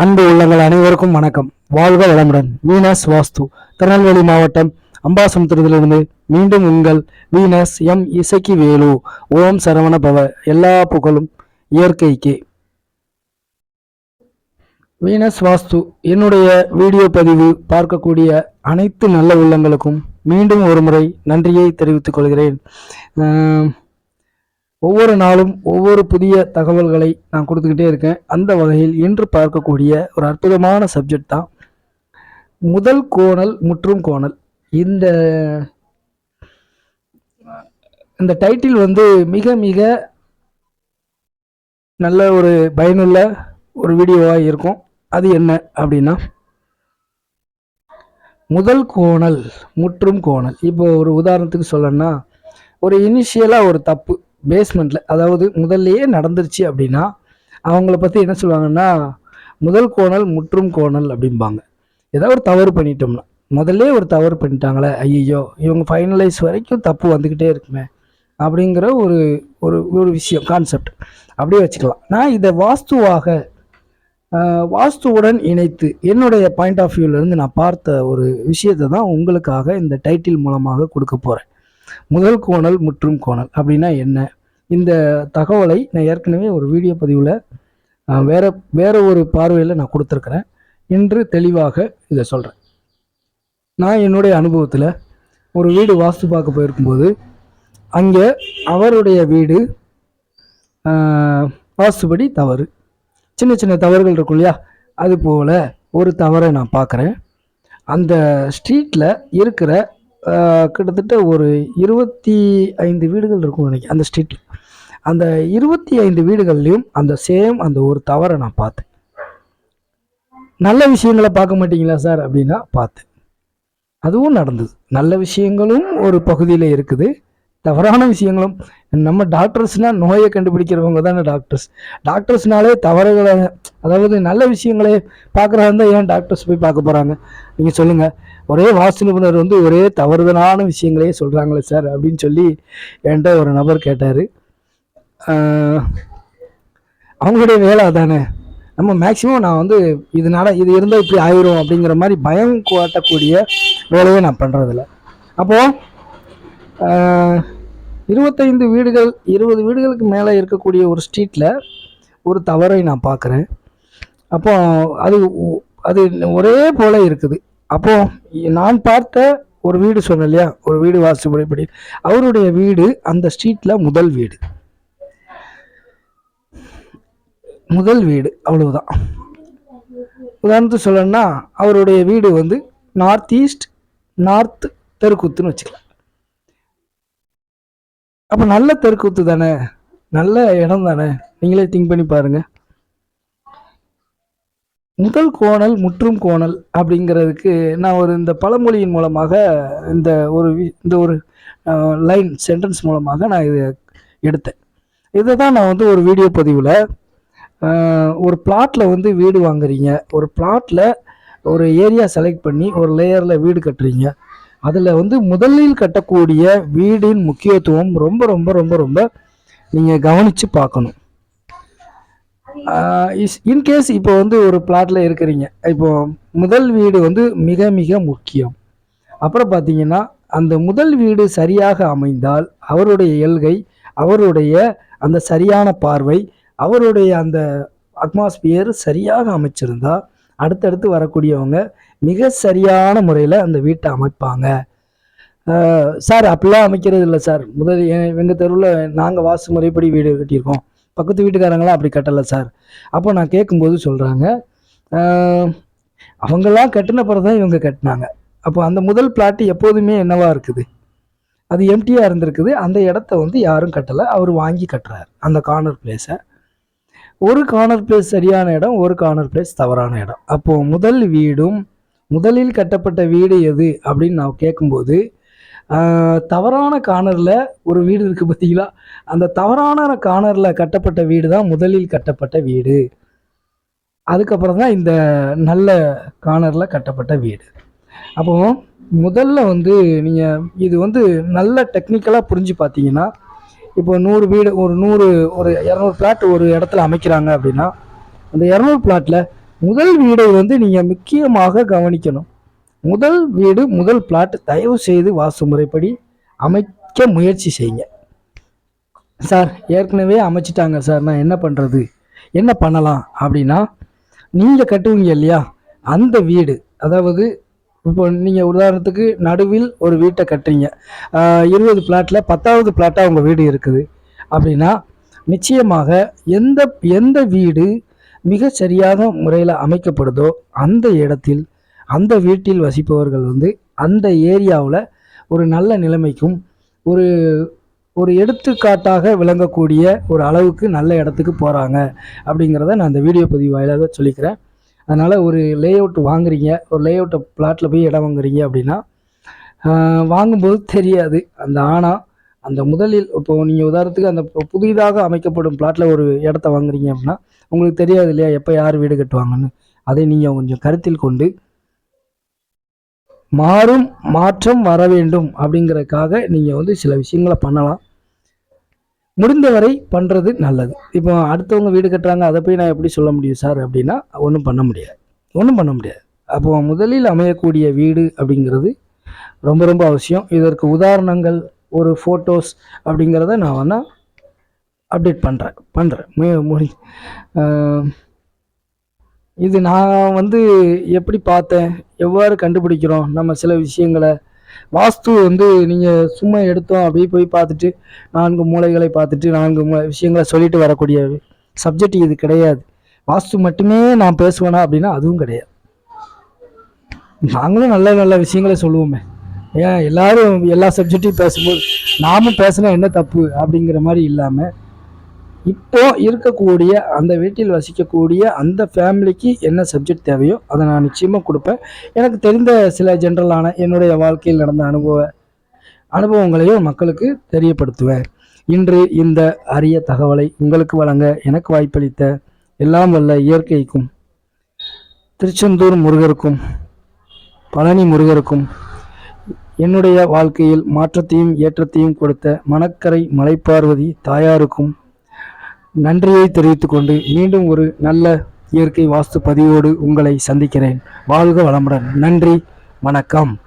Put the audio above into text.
அன்பு உள்ளங்கள் அனைவருக்கும் வணக்கம். வாழ்க வளமுடன். வீனஸ் வாஸ்து. திருநெல்வேலி மாவட்டம் அம்பாசமுத்திரத்திலிருந்து மீண்டும் உங்கள் வீனஸ் எம் இசக்கி வேலு ஓம் சரவண பவ. எல்லா புகழும் இயற்கைக்கு. வீனஸ் வாஸ்து. என்னுடைய வீடியோ பதிவு பார்க்கக்கூடிய அனைத்து நல்ல உள்ளங்களுக்கும் மீண்டும் ஒரு முறை நன்றியை தெரிவித்துக் கொள்கிறேன். ஒவ்வொரு நாளும் ஒவ்வொரு புதிய தகவல்களை நான் கொடுத்துக்கிட்டே இருக்கேன். அந்த வகையில் இன்று பார்க்கக்கூடிய ஒரு அற்புதமான சப்ஜெக்ட் தான் முதல் கோணல் முற்றும் கோணல். இந்த இந்த டைட்டில் வந்து மிக மிக நல்ல ஒரு பயனுள்ள ஒரு வீடியோவாக இருக்கும். அது என்ன அப்படின்னா முதல் கோணல் முற்றும் கோணல். இப்போ ஒரு உதாரணத்துக்கு சொல்லணும்னா ஒரு இனிஷியலாக ஒரு தப்பு பேஸ்மெண்ட்டில் அதாவது முதல்லையே நடந்துருச்சு அப்படின்னா அவங்கள பற்றி என்ன சொல்லுவாங்கன்னா முதல் கோணல் முற்றும் கோணல் அப்படிம்பாங்க. ஏதாவது ஒரு தவறு பண்ணிட்டோம்னா. முதல்ல ஒரு தவறு பண்ணிட்டாங்களே ஐயோ இவங்க ஃபைனலைஸ் வரைக்கும் தப்பு வந்துக்கிட்டே இருக்குமே அப்படிங்கிற ஒரு ஒரு ஒரு விஷயம் கான்செப்ட் அப்படியே வச்சுக்கலாம். நான் இதை வாஸ்துவாக வாஸ்துவுடன் இணைத்து என்னுடைய பாயிண்ட் ஆஃப் வியூலேருந்து நான் பார்த்த ஒரு விஷயத்தை தான் உங்களுக்காக இந்த டைட்டில் மூலமாக கொடுக்க போகிறேன் முதல் கோணல் முற்றும் கோணல் அப்படின்னா என்ன? இந்த தகவலை நான் ஏற்கனவே ஒரு வீடியோ பதிவில் வேற வேற ஒரு பார்வையில் நான் கொடுத்துருக்குறேன். இன்று தெளிவாக இதை சொல்கிறேன் நான் என்னுடைய அனுபவத்தில் ஒரு வீடு வாஸ்து பார்க்க போயிருக்கும்போது அங்கே அவருடைய வீடு வாஸ்துபடி தவறு. சின்ன சின்ன தவறுகள் இருக்கும் இல்லையா? அது போல் ஒரு தவறை நான் பார்க்குறேன். அந்த ஸ்ட்ரீட்டில் இருக்கிற கிட்டத்தட்ட ஒரு இருபத்தி ஐந்து வீடுகள் இருக்கும் நினைக்கிறேன் அந்த ஸ்ட்ரீட்டில் அந்த இருபத்தி ஐந்து வீடுகள்லையும் அந்த சேம் அந்த ஒரு தவறை நான் பார்த்தேன். நல்ல விஷயங்களை பார்க்க மாட்டீங்களா சார் அப்படின்னா பார்த்தேன். அதுவும் நடந்தது. நல்ல விஷயங்களும் ஒரு பகுதியில் இருக்குது. தவறான விஷயங்களும் நம்ம டாக்டர்ஸ்னால் நோயை கண்டுபிடிக்கிறவங்க தானே டாக்டர்ஸ். டாக்டர்ஸ்னாலே தவறுகளை அதாவது நல்ல விஷயங்களே பார்க்குறதா இருந்தால் ஏன் டாக்டர்ஸ் போய் பார்க்க போகிறாங்க நீங்கள் சொல்லுங்கள் ஒரே வாஸ்து நிபுணர் வந்து ஒரே தவறுதலான விஷயங்களே சொல்கிறாங்களே சார் அப்படின்னு சொல்லி என்கிட்ட ஒரு நபர் கேட்டார். அவங்களுடைய வேலை அதானே? நம்ம மேக்ஸிமம் நான் வந்து இதனால் இது இருந்தால் இப்படி ஆயிரும் அப்படிங்கிற மாதிரி பயம் காட்டக்கூடிய வேலையை நான் பண்ணுறதில்ல அப்போது இருபத்தைந்து வீடுகள் இருபது வீடுகளுக்கு மேலே இருக்கக்கூடிய ஒரு ஸ்ட்ரீட்டில் ஒரு தவறை நான் பார்க்குறேன். அப்போ அது அது ஒரே போல இருக்குது. அப்போது நான் பார்த்த ஒரு வீடு சொன்னேன் இல்லையா? ஒரு வீடு வாஸ்து முறைப்படி அவருடைய வீடு அந்த ஸ்ட்ரீட்டில் முதல் வீடு. முதல் வீடு அவ்வளவுதான். உதாரணத்துக்கு சொல்லணும்னா அவருடைய வீடு வந்து நார்த் ஈஸ்ட் நார்த் தெருக்கூத்துன்னு வச்சுக்கலாம். அப்போ நல்ல தெருக்கூத்து தானே? நல்ல இடம் தானே? நீங்களே திங்க் பண்ணி பாருங்க. முதல் கோணல் முற்றும் கோணல் அப்படிங்கிறதுக்கு நான் ஒரு இந்த பழமொழியின் மூலமாக இந்த ஒரு இந்த ஒரு லைன் சென்டென்ஸ் மூலமாக நான் இதை எடுத்தேன். இதை தான் நான் வந்து ஒரு வீடியோ பதிவில் ஒரு பிளாட்டில் வந்து வீடு வாங்குறீங்க. ஒரு பிளாட்டில் ஒரு ஏரியா செலக்ட் பண்ணி ஒரு லேயரில் வீடு கட்டுறீங்க. அதில் வந்து முதலில் கட்டக்கூடிய வீடின் முக்கியத்துவம் ரொம்ப ரொம்ப ரொம்ப ரொம்ப நீங்கள் கவனித்து பார்க்கணும். இன்கேஸ் இப்போ வந்து ஒரு பிளாட்டில் இருக்கிறீங்க. இப்போ முதல் வீடு வந்து மிக மிக முக்கியம். அப்புறம் பார்த்தீங்கன்னா அந்த முதல் வீடு சரியாக அமைந்தால் அவருடைய எல்கை அவருடைய அந்த சரியான பார்வை அவருடைய அந்த அட்மாஸ்பியர் சரியாக அமைச்சிருந்தால் அடுத்தடுத்து வரக்கூடியவங்க மிக சரியான முறையில் அந்த வீட்டை அமைப்பாங்க. சார் அப்படிலாம் அமைக்கிறது இல்லை சார். முதல் எங்கள் தெருவில் நாங்கள் வாசு முறைப்படி வீடு கட்டியிருக்கோம். பக்கத்து வீட்டுக்காரங்களாம் அப்படி கட்டலை சார். அப்போ நான் கேட்கும்போது சொல்கிறாங்க அவங்களாம் கட்டின பிறகு தான் இவங்க கட்டினாங்க. அப்போ அந்த முதல் பிளாட்டு எப்போதுமே என்னவா இருக்குது? அது எம்டியாக இருந்திருக்குது. அந்த இடத்த வந்து யாரும் கட்டலை. அவர் வாங்கி கட்டுறாரு. அந்த கார்னர் பிளேஸை ஒரு கார்னர் பிளேஸ் சரியான இடம் ஒரு கார்னர் பிளேஸ் தவறான இடம். அப்போது முதல் வீடும் முதலில் கட்டப்பட்ட வீடு எது அப்படின்னு நான் கேட்கும்போது தவறான கார்னரில் ஒரு வீடு இருக்குது பார்த்தீங்களா? அந்த தவறான கார்னரில் கட்டப்பட்ட வீடு தான் முதலில் கட்டப்பட்ட வீடு. அதுக்கப்புறம் தான் இந்த நல்ல கார்னரில் கட்டப்பட்ட வீடு. அப்போ முதல்ல வந்து நீங்கள் இது வந்து நல்ல டெக்னிக்கலாக புரிஞ்சு பார்த்தீங்கன்னா இப்போ நூறு வீடு ஒரு நூறு ஒரு இரநூறு பிளாட் ஒரு இடத்துல அமைக்கிறாங்க அப்படின்னா அந்த இரநூறு பிளாட்டில் முதல் வீடை வந்து நீங்கள் முக்கியமாக கவனிக்கணும். முதல் வீடு முதல் பிளாட் தயவு செய்து வாசு முறைப்படி அமைக்க முயற்சி செய்யுங்க. சார் ஏற்கனவே அமைச்சிட்டாங்க சார். நான் என்ன பண்ணுறது என்ன பண்ணலாம் அப்படின்னா நீங்கள் கட்டுவீங்க இல்லையா? அந்த வீடு அதாவது இப்போ நீங்கள் உதாரணத்துக்கு நடுவில் ஒரு வீட்டை கட்டுறீங்க. இருபது பிளாட்டில் பத்தாவது பிளாட்டாக உங்கள் வீடு இருக்குது. அப்படின்னா நிச்சயமாக எந்த எந்த வீடு மிக சரியான முறையில் அமைக்கப்படுதோ அந்த இடத்தில் அந்த வீட்டில் வசிப்பவர்கள் வந்து அந்த ஏரியாவில் ஒரு நல்ல நிலைமைக்கும் ஒரு ஒரு எடுத்துக்காட்டாக விளங்கக்கூடிய ஒரு அளவுக்கு நல்ல இடத்துக்கு போகிறாங்க அப்படிங்கிறத நான் அந்த வீடியோ பதிவு வாயிலாக சொல்லிக்கிறேன். அதனால் ஒரு லே அவுட் வாங்குறீங்க ஒரு லே அவுட்டை பிளாட்டில் போய் இடம் வாங்குறீங்க அப்படின்னா வாங்கும்போது தெரியாது. அந்த ஆணா அந்த முதலில் இப்போது நீங்கள் உதாரணத்துக்கு அந்த புதிதாக அமைக்கப்படும் பிளாட்டில் ஒரு இடத்த வாங்குறீங்க அப்படின்னா உங்களுக்கு தெரியாது இல்லையா எப்போ யார் வீடு கட்டுவாங்கன்னு. அதை நீங்கள் கொஞ்சம் கருத்தில் கொண்டு மாறும் மாற்றம் வர வேண்டும் அப்படிங்கிறதுக்காக நீங்கள் வந்து சில விஷயங்களை பண்ணலாம். முடிந்தவரை பண்ணுறது நல்லது. இப்போ அடுத்தவங்க வீடு கட்டுறாங்க அதை போய் நான் எப்படி சொல்ல முடியும் சார் அப்படின்னா ஒன்றும் பண்ண முடியாது. ஒன்றும் பண்ண முடியாது. அப்போ முதலில் அமையக்கூடிய வீடு அப்படிங்கிறது ரொம்ப ரொம்ப அவசியம். இதற்கு உதாரணங்கள் ஒரு ஃபோட்டோஸ் அப்படிங்கிறத நான் வேணால் அப்டேட் பண்ணுறேன் பண்ணுறேன் முடி இது நான் வந்து எப்படி பார்த்தேன்? எவ்வாறு கண்டுபிடிக்கிறோம்? நம்ம சில விஷயங்களை வாஸ்து வந்து நீங்கள் சும்மா எடுத்தோம் அப்படியே போய் பார்த்துட்டு நான்கு மூளைகளை பார்த்துட்டு நான்கு மூ விஷயங்களை சொல்லிட்டு வரக்கூடிய சப்ஜெக்ட் இது கிடையாது. வாஸ்து மட்டுமே நான் பேசுவேனா அப்படின்னா அதுவும் கிடையாது. நாங்களும் நல்ல நல்ல விஷயங்களை சொல்லுவோமே. ஏன்? எல்லாரும் எல்லா சப்ஜெக்டையும் பேசும்போது நாமும் பேசினா என்ன தப்பு அப்படிங்கிற மாதிரி இல்லாமல் இப்போ இருக்கக்கூடிய அந்த வீட்டில் வசிக்கக்கூடிய அந்த ஃபேமிலிக்கு என்ன சப்ஜெக்ட் தேவையோ அதை நான் நிச்சயமாக கொடுப்பேன். எனக்கு தெரிந்த சில ஜென்ரலான என்னுடைய வாழ்க்கையில் நடந்த அனுபவ அனுபவங்களையும் மக்களுக்கு தெரியப்படுத்துவேன். இன்று இந்த அரிய தகவலை உங்களுக்கு வழங்க எனக்கு வாய்ப்பளித்த எல்லாம் வல்ல இயற்கைக்கும் திருச்செந்தூர் முருகருக்கும் பழனி முருகருக்கும் என்னுடைய வாழ்க்கையில் மாற்றத்தையும் ஏற்றத்தையும் கொடுத்த மணக்கரை மலைப்பார்வதி தாயாருக்கும் நன்றியை தெரிவித்துக்கொண்டு மீண்டும் ஒரு நல்ல இயற்கை வாஸ்து பதிவோடு உங்களை சந்திக்கிறேன். வாழ்க வளமுடன். நன்றி. வணக்கம்.